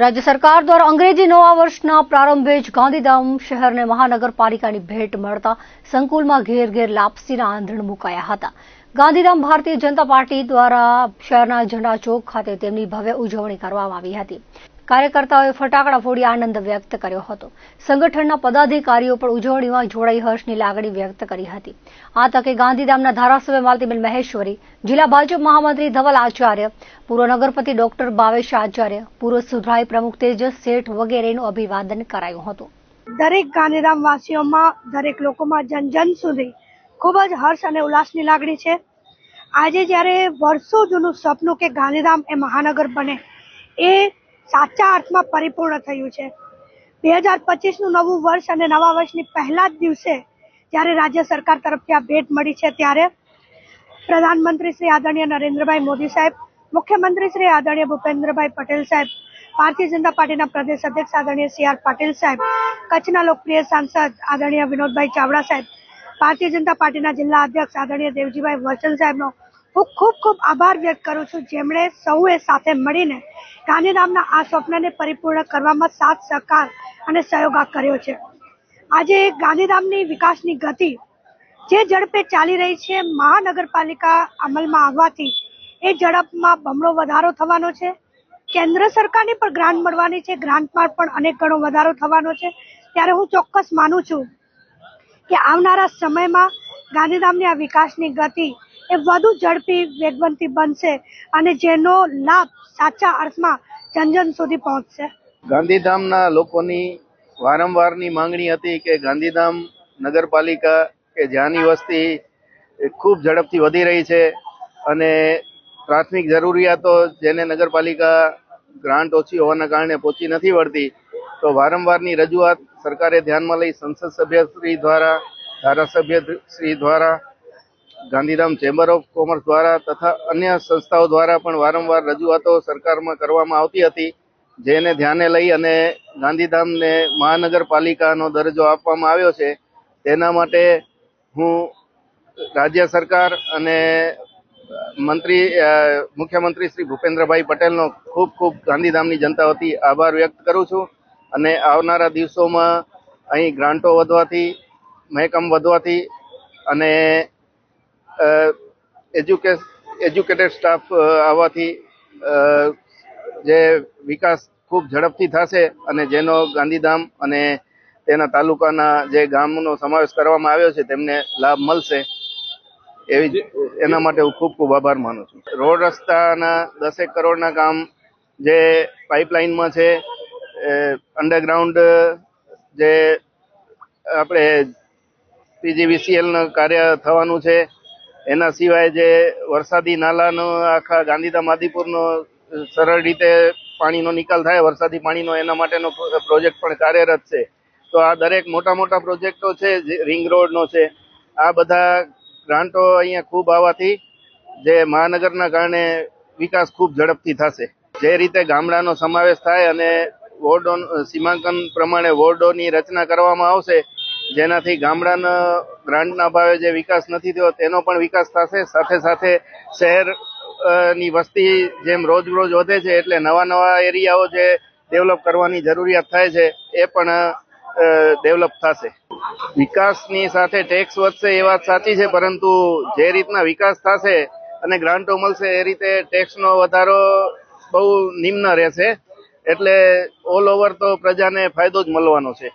રાજ્ય સરકાર દ્વારા અંગ્રેજી નવા વર્ષના પ્રારંભે જ ગાંધીધામ શહેરને મહાનગરપાલિકાની ભેટ મળતા સંકુલમાં ઘેર ઘેર લાપસીના આંધણ મુકાયા હતા. ગાંધીધામ ભારતીય જનતા પાર્ટી દ્વારા શહેરના ઝંડા ચોક ખાતે તેમની ભવ્ય ઉજવણી કરવામાં આવી હતી. કાર્યકર્તાઓએ ફટાકડા ફોડી આનંદ વ્યક્ત કર્યો હતો. સંગઠનના પદાધિકારીઓ પણ ઉજવણીમાં જોડાઈ હર્ષની લાગણી વ્યક્ત કરી હતી. આ તકે ગાંધીધામના ધારાસભ્ય માલતીબેન મહેશ્વરી, જિલ્લા ભાજપ મહામંત્રી ધવલ આચાર્ય, પૂર્વ નગરપતિ ડોક્ટર ભાવેશ આચાર્ય, પૂર્વ સુધરાઈ પ્રમુખ તેજસ શેઠ વગેરેનું અભિવાદન કરાયું હતું. દરેક ગાંધીધામ વાસીઓમાં દરેક લોકોમાં જન જન સુધી ખૂબ જ હર્ષ અને ઉલ્લાસની લાગણી છે. આજે જ્યારે વર્ષો જૂનું સપનું કે ગાંધીધામ એ મહાનગર બને, એ સાચા અર્થમાં પરિપૂર્ણ થયું છે. બે હજાર પચીસનું નવું વર્ષ અને નવા વર્ષની પહેલા જ દિવસે જ્યારે રાજ્ય સરકાર તરફથી આ ભેટ મળી છે ત્યારે પ્રધાનમંત્રી શ્રી આદરણીય નરેન્દ્રભાઈ મોદી સાહેબ, મુખ્યમંત્રી શ્રી આદરણીય ભૂપેન્દ્રભાઈ પટેલ સાહેબ, ભારતીય જનતા પાર્ટીના પ્રદેશ અધ્યક્ષ આદરણીય સી આર પાટીલ સાહેબ, કચ્છના લોકપ્રિય સાંસદ આદરણીય વિનોદભાઈ ચાવડા સાહેબ, ભારતીય જનતા પાર્ટીના જિલ્લા અધ્યક્ષ આદરણીય દેવજીભાઈ વચન સાહેબનો હું ખૂબ ખૂબ આભાર વ્યક્ત કરું છું. જેમણે સૌએ સાથે મળીને ગાંધીધામના આ સ્વપ્નને પરિપૂર્ણ કરવામાં સાથ, સહકાર અને સહયોગ કર્યો છે. આજે ગાંધીધામની વિકાસની ગતિ જે ઝડપે ચાલી રહી છે, મહાનગરપાલિકા અમલમાં આવવાથી એ ઝડપમાં બમણો વધારો થવાનો છે. કેન્દ્ર સરકારની પણ ગ્રાન્ટ મળવાની છે. ગ્રાન્ટમાં પણ અનેક ગણો વધારો થવાનો છે. ત્યારે હું ચોક્કસ માનું છું કે આવનારા સમયમાં ગાંધીધામની આ વિકાસની ગતિ એ વધુ ઝડપી વેગવંતી બનશે અને જેનો લાભ સાચા અર્થમાં જન જન સુધી પહોંચશે. ગાંધીધામના લોકોની વારંવારની માંગણી હતી કે ગાંધીધામ નગરપાલિકા કે જ્યાંની વસ્તી ખૂબ ઝડપથી વધી રહી છે અને પ્રાથમિક જરૂરિયાતો જેને નગરપાલિકા ગ્રાન્ટ ઓછી હોવાના કારણે પહોંચી નથી વળતી, તો વારંવારની રજૂઆત સરકારે ધ્યાનમાં લઈ સંસદ સભ્ય શ્રી દ્વારા ધારાસભ્ય શ્રી દ્વારા ગાંધીધામ ચેમ્બર ઓફ કોમર્સ દ્વારા તથા અન્ય સંસ્થાઓ દ્વારા પણ વારંવાર રજૂઆતો સરકારમાં કરવામાં આવતી હતી, જેને ધ્યાને લઈ અને ગાંધીધામને મહાનગરપાલિકાનો દરજ્જો આપવામાં આવ્યો છે. તેના માટે હું રાજ્ય સરકાર અને મંત્રી મુખ્યમંત્રી શ્રી ભૂપેન્દ્રભાઈ પટેલનો ખૂબ ખૂબ ગાંધીધામની જનતા વતી આભાર વ્યક્ત કરું છું અને આવનારા દિવસોમાં અહીં ગ્રાન્ટો વધવાથી, મહેકમ વધવાથી અને એજ્યુકે એજ્યુકેટેડ સ્ટાફ આવવાથી જે વિકાસ ખૂબ ઝડપથી થશે અને જેનો ગાંધીધામ અને તેના તાલુકાના જે ગામનો સમાવેશ કરવામાં આવ્યો છે, તેમને લાભ મળશે. એવી જ, એના માટે હું ખૂબ ખૂબ આભાર માનું છું. રોડ રસ્તાના દસેક કરોડના કામ જે પાઇપલાઇનમાં છે અંડરગ્રાઉન્ડ જે આપણે પીજીવીસીએલનું કાર્ય થવાનું છે એના સિવાય જે વરસાદી નાલાનો આખા ગાંધીધામ, આદિપુરનો સરળ રીતે પાણીનો નિકાલ થાય, વરસાદી પાણીનો એના માટેનો પ્રોજેક્ટ પણ કાર્યરત છે. તો આ દરેક મોટા મોટા પ્રોજેક્ટો છે રિંગ રોડનો છે, આ બધા ગ્રાન્ટો અહીંયા ખૂબ આવવાથી જે મહાનગરના કારણે વિકાસ ખૂબ ઝડપથી થશે. જે રીતે ગામડાનો સમાવેશ થાય અને વોર્ડો સીમાંકન પ્રમાણે વોર્ડોની રચના કરવામાં આવશે જેનાથી ગામડાના ગ્રાન્ટના અભાવે જે વિકાસ નથી થયો, તેનો પણ વિકાસ થશે. સાથે સાથે શહેરની વસ્તી જેમ રોજ રોજ વધે છે, એટલે નવા નવા એરિયાઓ જે ડેવલપ કરવાની જરૂરિયાત થાય છે, એ પણ ડેવલપ થશે. વિકાસની સાથે ટેક્સ વધશે એ વાત સાચી છે, પરંતુ જે રીતના વિકાસ થશે અને ગ્રાન્ટો મળશે, એ રીતે ટેક્સનો વધારો બહુ નિમ્ન રહેશે. એટલે ઓલ ઓવર તો પ્રજાને ફાયદો જ મળવાનો છે.